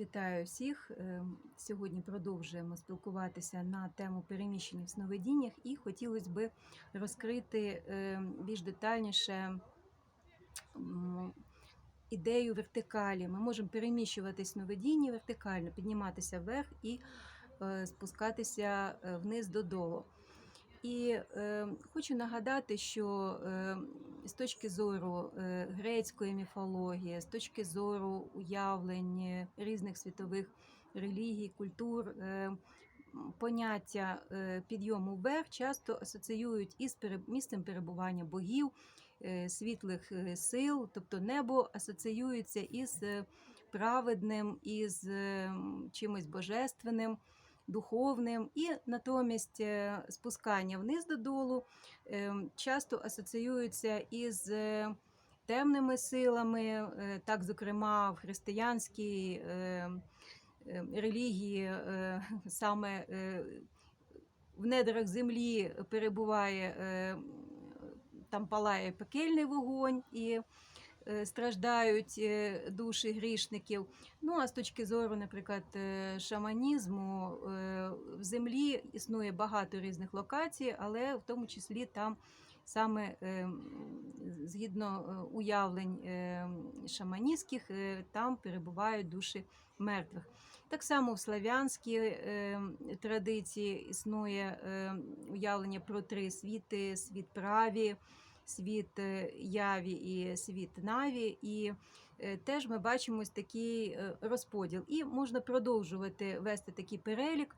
Вітаю всіх! Е, Сьогодні продовжуємо спілкуватися на тему переміщення в сновидіннях, і хотілося б розкрити е, більш детальніше ідею вертикалі. Ми можемо переміщувати сновидіння вертикально, підніматися вверх і е, спускатися е, вниз додолу. І е, хочу нагадати, що е, з точки зору е, грецької міфології, з точки зору уявлень різних світових релігій, культур, е, поняття е, підйому вверх часто асоціюють із пере- місцем перебування богів, е, світлих е, сил, тобто небо асоціюється із е, праведним, із чимось божественним духовним, і натомість е, спускання вниз додолу е, часто асоціюються із е, темними силами, так, зокрема, в християнській релігії саме в недрах землі перебуває, там палає пекельний вогонь. і Страждають е, душі грішників. Ну а з точки зору, наприклад, е, шаманізму е, в землі існує багато різних локацій, але в тому числі там саме е, згідно е, уявлень е, шаманістських, е, там перебувають душі мертвих. Так само в славянській е, традиції існує е, уявлення про три світи: світ праві, світ е, яві і світ наві. І е, теж ми бачимо ось такий е, розподіл. І можна продовжувати вести такий перелік.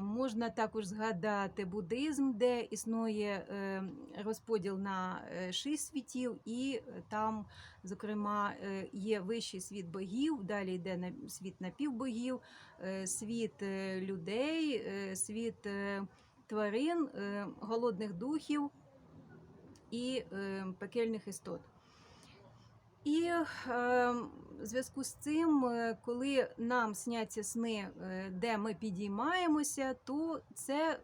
Можна також згадати буддизм, де існує розподіл на шість світів, і там, зокрема, є вищий світ богів, далі йде світ напівбогів, світ людей, світ тварин, голодних духів і е, пекельних істот. І е, в зв'язку з цим, е, коли нам сняться сни, де ми підіймаємося, то це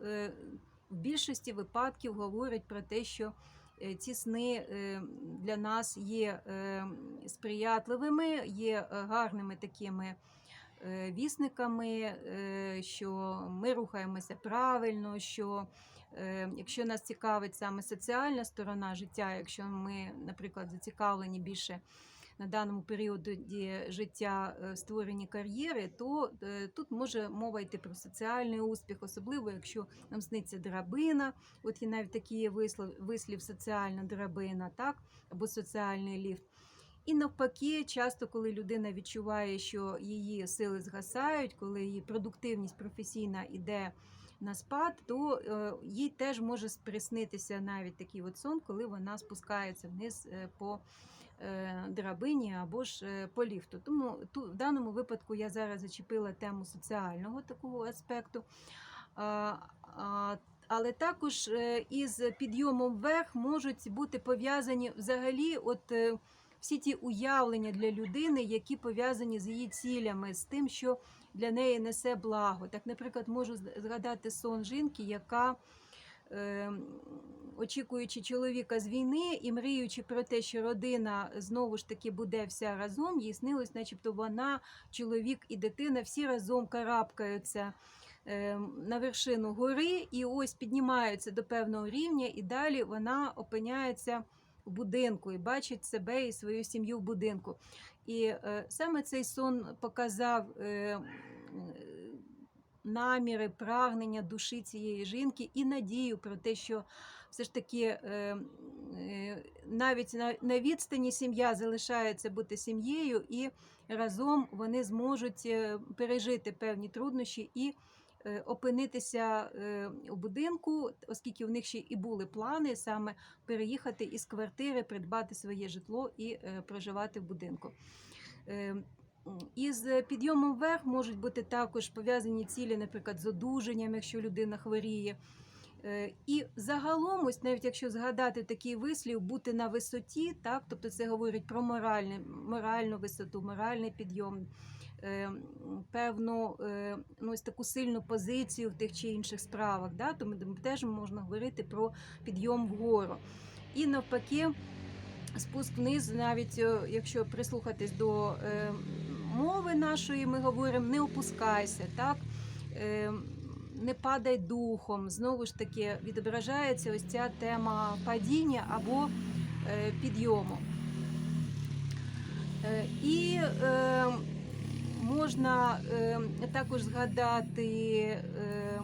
в більшості випадків говорить про те, що ці сни для нас є сприятливими, є гарними такими вісниками, що ми рухаємося правильно, що якщо нас цікавить саме соціальна сторона життя, якщо ми, наприклад, зацікавлені більше на даному періоді життя е, в створенні кар'єри, то е, тут може мова йти про соціальний успіх, особливо якщо нам сниться драбина, от є навіть такий є вислів, вислів соціальна драбина, так, або соціальний ліфт. І навпаки, часто, коли людина відчуває, що її сили згасають, коли її продуктивність професійна іде на спад, то е, їй теж може приснитися навіть такий от сон, коли вона спускається вниз е, по е, драбині або ж по ліфту. Тому ту, в даному випадку я зараз зачепила тему соціального такого аспекту. Але також із підйомом вверх можуть бути пов'язані взагалі от всі ті уявлення для людини, які пов'язані з її цілями, з тим, що для неї несе благо. Так, наприклад, можу згадати сон жінки, яка, е, очікуючи чоловіка з війни і мріючи про те, що родина знову ж таки буде вся разом, їй снилось, начебто вона, чоловік і дитина всі разом карабкаються е, на вершину гори, і ось піднімаються до певного рівня, і далі вона опиняється в будинку і бачить себе і свою сім'ю в будинку. І е, саме цей сон показав е, наміри, прагнення душі цієї жінки і надію про те, що все ж таки е, е, навіть на, відстані сім'я залишається бути сім'єю, і разом вони зможуть е, пережити певні труднощі і опинитися е, у будинку, оскільки в них ще і були плани саме переїхати із квартири, придбати своє житло і е, проживати в будинку. Е, Із підйомом вверх можуть бути також пов'язані цілі, наприклад, з одужанням, якщо людина хворіє. Е, І загалом, ось навіть якщо згадати такий вислів, бути на висоті, так, тобто це говорить про моральну висоту, моральний підйом, е, певну е, ну, ось таку сильну позицію в тих чи інших справах. Да, тому теж можна говорити про підйом вгору. І навпаки, спуск вниз, навіть е, якщо прислухатись до е, мови нашої ми говоримо не опускайся, так? Е, не падай духом. Знову ж таки, відображається ось ця тема падіння або е, підйому. Е, І е, можна е, також згадати е,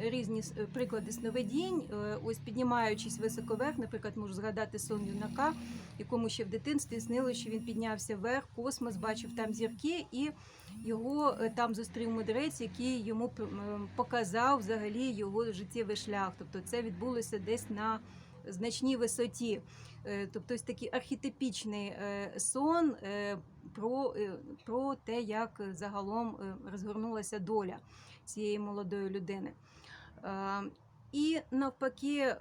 різні приклади сновидінь. Е, Ось піднімаючись високо вверх, наприклад, можу згадати сон юнака, якому ще в дитинстві снило, що він піднявся вверх, космос, бачив там зірки, і його е, там зустрів мудрець, який йому показав взагалі його життєвий шлях. Тобто це відбулося десь на значній висоті. Е, Тобто ось такий архетипічний е, сон е, про, про те, як загалом розгорнулася доля цієї молодої людини. І навпаки,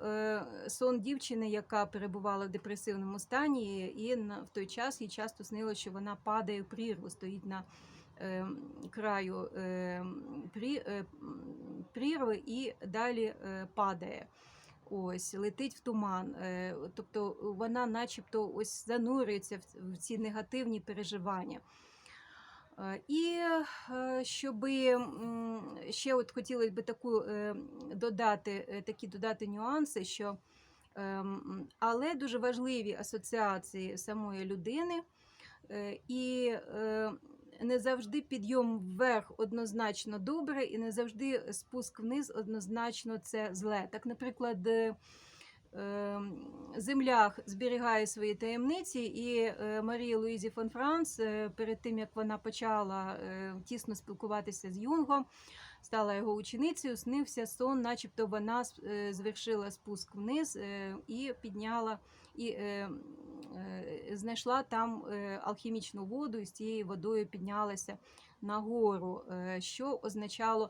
сон дівчини, яка перебувала в депресивному стані, і в той час їй часто снило, що вона падає в прірву, стоїть на краю прірви і далі падає. Ось летить в туман. Е, Тобто вона, начебто, ось занурюється в- ці негативні переживання. Е, І щоб ще от хотілося б таку е, додати, е, такі додати нюанси, що але дуже важливі асоціації самої людини, е, і е, не завжди підйом вверх однозначно добре, і не завжди спуск вниз однозначно це зле. Так, наприклад, е, е, Землях зберігає свої таємниці, і е, Марія Луїзі фон Франц е, перед тим як вона почала тісно спілкуватися з Юнгом, стала його ученицею, снився сон, начебто вона звершила спуск вниз і підняла і е, е, знайшла там е, алхімічну воду, і з цією водою піднялася нагору, що означало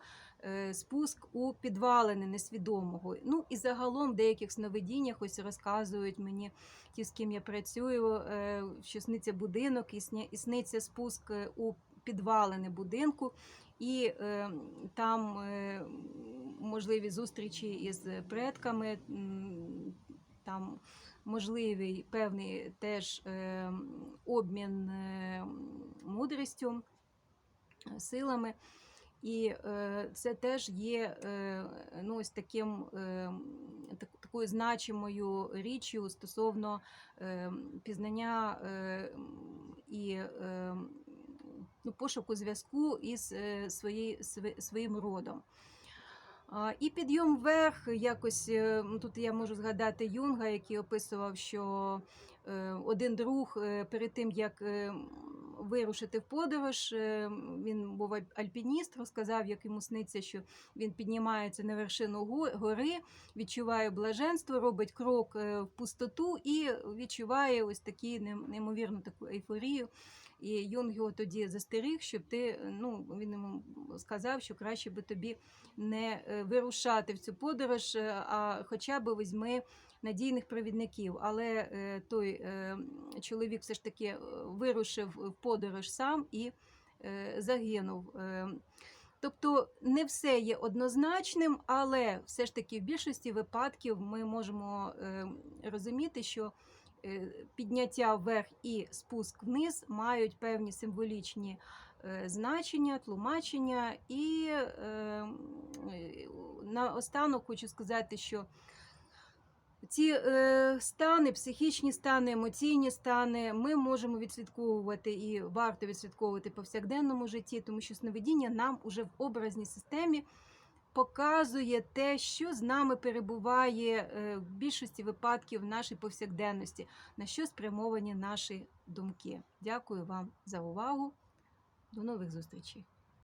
спуск у підвалини несвідомого. Ну і загалом в деяких сновидіннях ось розказують мені ті, з ким я працюю, що сниться будинок, і сниться спуск у підвалини будинку. І е, там е, можливі зустрічі із предками, там можливий певний теж е, обмін е, мудрістю, е, силами. І це теж є ну, ось таким, так, такою значимою річчю стосовно пізнання і ну, пошуку зв'язку із своєю, своїм родом. І підйом вверх, якось е, тут я можу згадати Юнга, який описував, що е, один друг е, перед тим, як вирушити в подорож, він був альпініст, розказав, як йому сниться, що він піднімається на вершину го- гори, відчуває блаженство, робить крок в пустоту і відчуває ось такі неймовірну таку ейфорію. І Юнг його тоді застеріг, щоб ти ну він йому сказав, що краще би тобі не е, вирушати в цю подорож, е, а хоча б візьми надійних провідників. Але е, той е, чоловік все ж таки е, вирушив в подорож сам і е, загинув. Е, Тобто не все є однозначним, але все ж таки в більшості випадків ми можемо е, розуміти, що е, підняття вверх і спуск вниз мають певні символічні е, значення, тлумачення. І е, е, наостанок хочу сказати, що ці е, стани, психічні стани, емоційні стани, ми можемо відслідковувати і варто відслідковувати повсякденному житті, тому що сновидіння нам уже в образній системі показує те, що з нами перебуває е, в більшості випадків в нашій повсякденності, на що спрямовані наші думки. Дякую вам за увагу. До нових зустрічей.